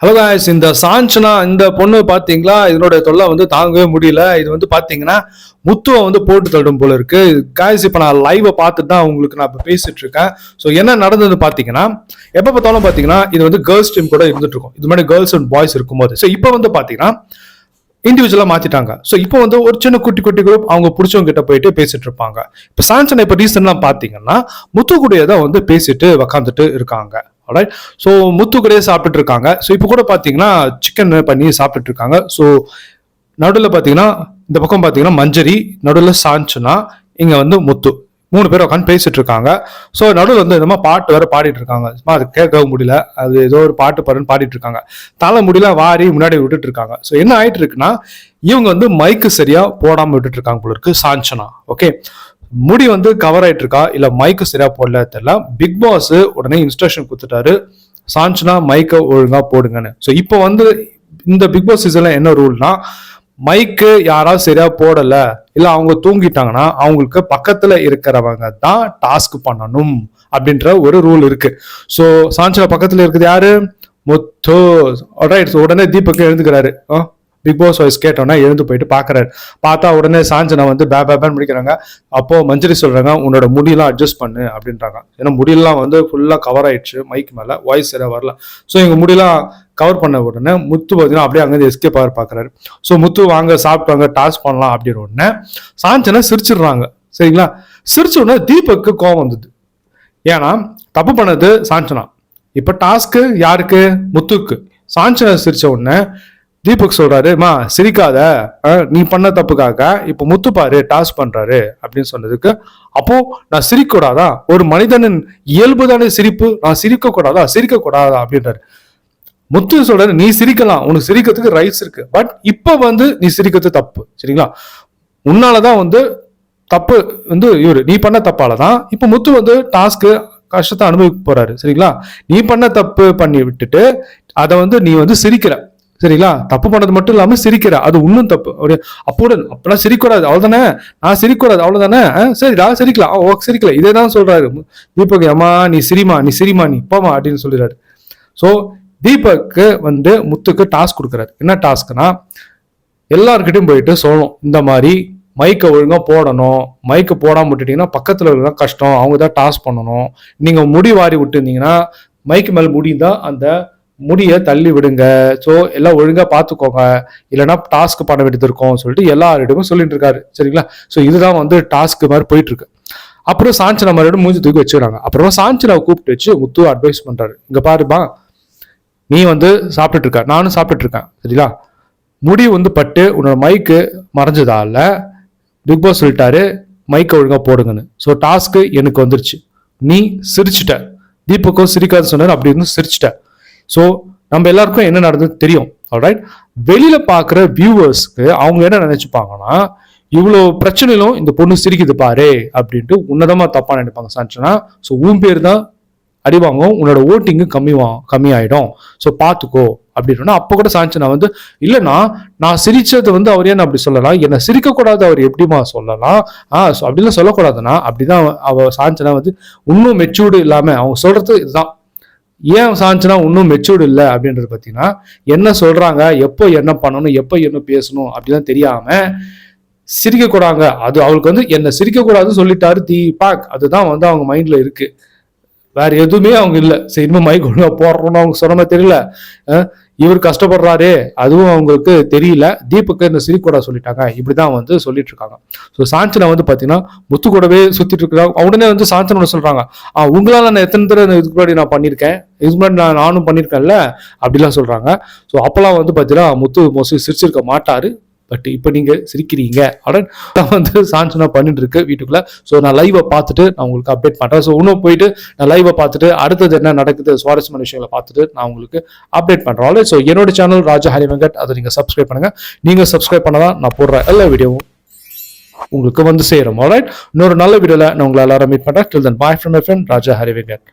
Hello guys இந்த சாஞ்சனா இந்த பொண்ணு பார்த்தீங்களா இதனுடைய தொல்லை வந்து தாங்கவே முடியல. இது வந்து பார்த்தீங்கன்னா முத்துவை வந்து போட்டு தள்ளும் போல இருக்கு. காய்ஸ் இப்போ நான் லைவை பார்த்துட்டு தான் உங்களுக்கு நான் இப்போ பேசிட்டு இருக்கேன். ஸோ என்ன நடந்தது பார்த்தீங்கன்னா எப்போ பார்த்தாலும் பார்த்தீங்கன்னா இது வந்து கேர்ள்ஸ் டீம் கூட இருந்துட்டு இருக்கும். இது மாதிரி கேர்ள்ஸ் அண்ட் பாய்ஸ் இருக்கும்போது. ஸோ இப்போ வந்து பார்த்தீங்கன்னா இண்டிவிஜுவலாக மாற்றிட்டாங்க ஸோ இப்போ வந்து ஒரு சின்ன குட்டி குட்டி குரூப் அவங்க பிடிச்சவங்க கிட்ட போயிட்டு பேசிட்டு இருப்பாங்க. இப்போ சாஞ்சனை இப்போ ரீசன்லாம் பார்த்தீங்கன்னா முத்து தான் வந்து பேசிட்டு உக்காந்துட்டு இருக்காங்க. ரைட் ஸோ முத்து கூடயே சாப்பிட்டுட்டு இருக்காங்க ஸோ இப்போ கூட பார்த்தீங்கன்னா சிக்கன் பண்ணி சாப்பிட்டுட்டு இருக்காங்க ஸோ நடுவில் பார்த்தீங்கன்னா இந்த பக்கம் பார்த்தீங்கன்னா மஞ்சரி நடுவில் சாஞ்சனா இங்கே வந்து முத்து. மூணு பேர் உட்காந்து பேசிட்டு இருக்காங்க ஸோ நடுவில் வந்து இந்த பாட்டு வேற பாடிட்டு இருக்காங்க சும்மா அது கேட்கவும் முடியல. அது ஏதோ ஒரு பாட்டு பாருன்னு பாடிட்டு இருக்காங்க தலை முடியல வாரி முன்னாடி விட்டுட்டு இருக்காங்க ஸோ என்ன ஆயிட்டு இருக்குன்னா இவங்க வந்து மைக்கு சரியா போடாம விட்டுட்டு இருக்காங்க போல இருக்கு சாஞ்சனா. ஓகே முடி வந்து கவர் ஆயிட்டு இருக்கா இல்ல மைக்கு சரியா போடல தெரியல. பிக் பாஸ் உடனே இன்ஸ்ட்ரக்ஷன் கொடுத்துட்டாரு. சாஞ்சனா மைக்கை ஒழுங்கா போடுங்கன்னு. ஸோ இப்போ வந்து இந்த பிக் பாஸ் சீசன்ல என்ன ரூல்னா மைக்கு யாராவது சரியா போடல இல்ல அவங்க தூங்கிட்டாங்கன்னா அவங்களுக்கு பக்கத்துல இருக்கிறவங்க தான் டாஸ்க் பண்ணணும் அப்படின்ற ஒரு ரூல் இருக்கு. ஸோ சாஞ்சனா பக்கத்துல இருக்குது யாரு? முத்து. ரைட் உடனே தீபக் எழுந்துக்கிறாரு. பிக் பாஸ் வாய்ஸ் கேட்டோன்னா எழுந்து போயிட்டு பார்க்குறாரு. பார்த்தா உடனே சாஞ்சனா வந்து பே பே பேன் முடிக்கிறாங்க அப்போ மஞ்சரி சொல்கிறாங்க உன்னோட முடியெல்லாம் அட்ஜஸ்ட் பண்ணு அப்படின்றாங்க. ஏன்னா முடியெல்லாம் வந்து ஃபுல்லாக கவர் ஆயிடுச்சு மைக் மேலே வாய்ஸ் சரியா வரல. ஸோ எங்கள் முடியெல்லாம் கவர் பண்ண உடனே முத்து பார்த்தீங்கன்னா அப்படியே அங்கேருந்து எஸ்கேப் ஆகிற பார்க்குறாரு. ஸோ முத்து வாங்க சாப்பிட்டாங்க டாஸ்க் பண்ணலாம் அப்படின்னு உடனே சாஞ்சனை சிரிச்சிடுறாங்க. சரிங்களா? சிரிச்ச உடனே தீபக்கு கோவம் வந்தது. ஏன்னா தப்பு பண்ணது சாஞ்சனா. இப்போ டாஸ்க்கு யாருக்கு? முத்துக்கு. சாஞ்சனை சிரிச்ச உடனே தீபக் சொல்றாருமா சிரிக்காத. நீ பண்ண தப்புக்காக இப்போ முத்துப்பாரு டாஸ் டாஸ்க் பண்றாரு. அப்படின்னு சொன்னதுக்கு அப்போ நான் சிரிக்க கூடாதா ஒரு மனிதனின் இயல்புதானே சிரிப்பு? நான் சிரிக்க கூடாதா சிரிக்க கூடாதா அப்படின்றாரு. முத்து சொல்றாரு நீ சிரிக்கலாம். உனக்கு சிரிக்கிறதுக்கு ரைட்ஸ் இருக்கு. பட் இப்ப வந்து நீ சிரிக்கிறது தப்பு. சரிங்களா? உன்னாலதான் வந்து தப்பு வந்து இவரு நீ பண்ண தப்பாலதான். இப்ப முத்து வந்து டாஸ்க்கு கஷ்டத்தை அனுபவிக்க போறாரு. சரிங்களா? நீ பண்ண தப்பு பண்ணி விட்டுட்டு அதை வந்து நீ வந்து சிரிக்கிற சரிங்களா? தப்பு பண்ணது மட்டும் இல்லாமல் சிரிக்கிற. அது இன்னும் தப்பு. அப்படியே அப்போடன் அப்பெல்லாம் சிரிக்கூடாது. அவ்வளோதானே நான் சிரிக்கூடாது. அவ்வளோதானே சரி சரிடா சிரிக்கலாம் ஓ சிரிக்கல. இதே தான் சொல்கிறாரு தீபக் அம்மா நீ சிரிமா நீ சிரிமா நீ போமா அப்படின்னு சொல்லிடுறாரு. ஸோ தீபக்கு வந்து முத்துக்கு டாஸ்க் கொடுக்குறாரு. என்ன டாஸ்க்னா எல்லாருக்கிட்டையும் போயிட்டு சொல்லணும். இந்த மாதிரி மைக்கை ஒழுங்காக போடணும். மைக்கை போடாமல் விட்டுட்டீங்கன்னா பக்கத்தில் இருக்கிற கஷ்டம். அவங்க தான் டாஸ்க் பண்ணணும். நீங்கள் முடி வாரி விட்டுருந்தீங்கன்னா மைக்கு மேலே முடிந்தால் அந்த முடியை தள்ளி விடுங்க. ஸோ எல்லாம் ஒழுங்காக பார்த்துக்கோங்க இல்லைன்னா டாஸ்க் பண்ண வேண்டியது இருக்கும் சொல்லிட்டு எல்லாரிடமும் சொல்லிட்டு இருக்காரு. சரிங்களா? ஸோ இதுதான் வந்து டாஸ்க் மாதிரி போயிட்டு இருக்கு. அப்புறம் சாஞ்சனா மறுபடியும் மூஞ்சி தூக்கி வச்சுக்கிறாங்க. அப்புறமா சாஞ்சனாவை கூப்பிட்டு வச்சு முத்து அட்வைஸ் பண்றாரு. இங்க பாருப்பா நீ வந்து சாப்பிட்டுட்டு இருக்க. நானும் சாப்பிட்டுட்டு இருக்கேன். சரிங்களா? முடி வந்து பட்டு உன்னோட மைக்கு மறைஞ்சதால பிக் பாஸ் சொல்லிட்டாரு மைக்கை ஒழுங்காக போடுங்கன்னு. ஸோ டாஸ்க்கு எனக்கு வந்துருச்சு. நீ சிரிச்சிட்ட. தீபக்கும் சிரிக்காது சொன்னார் அப்படி இருந்து சிரிச்சிட்ட. ஸோ நம்ம எல்லாருக்கும் என்ன நடந்தது தெரியும்? ஆல்ரைட் வெளியில பார்க்குற வியூவர்ஸ்க்கு அவங்க என்ன நினைச்சுப்பாங்கன்னா இவ்வளோ பிரச்சனையிலும் இந்த பொண்ணு சிரிக்குது பாரு அப்படின்ட்டு உன்னதமா தப்பா நினைப்பாங்க. சான்ஸ்னா ஸோ உன் பேர் தான் அடிவாங்கும் உன்னோட ஓட்டிங்கு கம்மி வா கம்மி ஆயிடும். ஸோ பார்த்துக்கோ அப்படின்னா அப்போ கூட சாஞ்சனா வந்து இல்லைன்னா நான் சிரிச்சது வந்து அவர் ஏன் அப்படி சொல்லலாம்? என்னை சிரிக்கக்கூடாது அவர் எப்படிமா சொல்லலாம்? ஆ ஸோ அப்படிலாம் சொல்லக்கூடாதுன்னா அப்படிதான் அவ- சாஞ்சனா வந்து இன்னும் மெச்சூர்டு இல்லாமல் அவங்க சொல்றது இதுதான். ஏன் சாஞ்சனா இன்னும் மெச்சூர்டு இல்லை அப்படின்றது பார்த்தீங்கன்னா என்ன சொல்கிறாங்க எப்போ என்ன பண்ணணும் எப்போ என்ன பேசணும் அப்படிலாம் தெரியாமல் சிரிக்கக்கூடாங்க. அது அவளுக்கு வந்து என்ன சிரிக்கக்கூடாதுன்னு சொல்லிட்டாரு தி பாக் அதுதான் வந்து அவங்க மைண்டில் இருக்குது வேற எதுவுமே அவங்க இல்லை. சரி இனிமே மைக் ஒழுங்காக போடுறோம்னு அவங்க சொன்ன தெரியல. இவர் கஷ்டப்படுறாரு அதுவும் அவங்களுக்கு தெரியல. தீபக்கு இந்த சிரிக்கூடா சொல்லிட்டாங்க. இப்படிதான் வந்து சொல்லிட்டு இருக்காங்க ஸோ சாஞ்சனா வந்து பார்த்தீங்கன்னா முத்து கூடவே சுத்திட்டு இருக்கிறாங்க உடனே வந்து சாஞ்சனோட சொல்றாங்க. ஆ உங்களால் நான் எத்தனை தடவை இதுக்கு முன்னாடி நான் பண்ணியிருக்கேன்? இதுக்கு முன்னாடி நான் நானும் பண்ணியிருக்கேன்ல? அப்படிலாம் சொல்றாங்க. ஸோ அப்பெல்லாம் வந்து பார்த்தீங்கன்னா முத்து மோஸ்ட்லி சிரிச்சிருக்க மாட்டாரு. பட் இப்போ நீங்கள் சிரிக்கிறீங்க. அப்படின்னு தான் வந்து சாஞ்சனா பண்ணிட்டு இருக்கு வீட்டுக்குள்ளே. ஸோ நான் லைவை பார்த்துட்டு நான் உங்களுக்கு அப்டேட் பண்ணுறேன் ஸோ இன்னும் போயிட்டு நான் லைவை பார்த்துட்டு அடுத்தது என்ன நடக்குது சுவாரஸ்யமான விஷயங்களை பார்த்துட்டு நான் உங்களுக்கு அப்டேட் பண்றேன். ஸோ என்னோட சேனல் ராஜா ஹரி வெங்கட். அதை நீங்கள் சப்ஸ்கிரைப் பண்ணுங்கள் நீங்கள் சப்ஸ்கிரைப் பண்ணதான் நான் போடுற எல்லா வீடியோவும் உங்களுக்கு வந்து சேரும். ஆல்ரைட் இன்னொரு நல்ல வீடியோவில் நான் உங்களை எல்லாரும் மீட் பண்ணுறேன் till then bye from friend Raja Hari Venkat.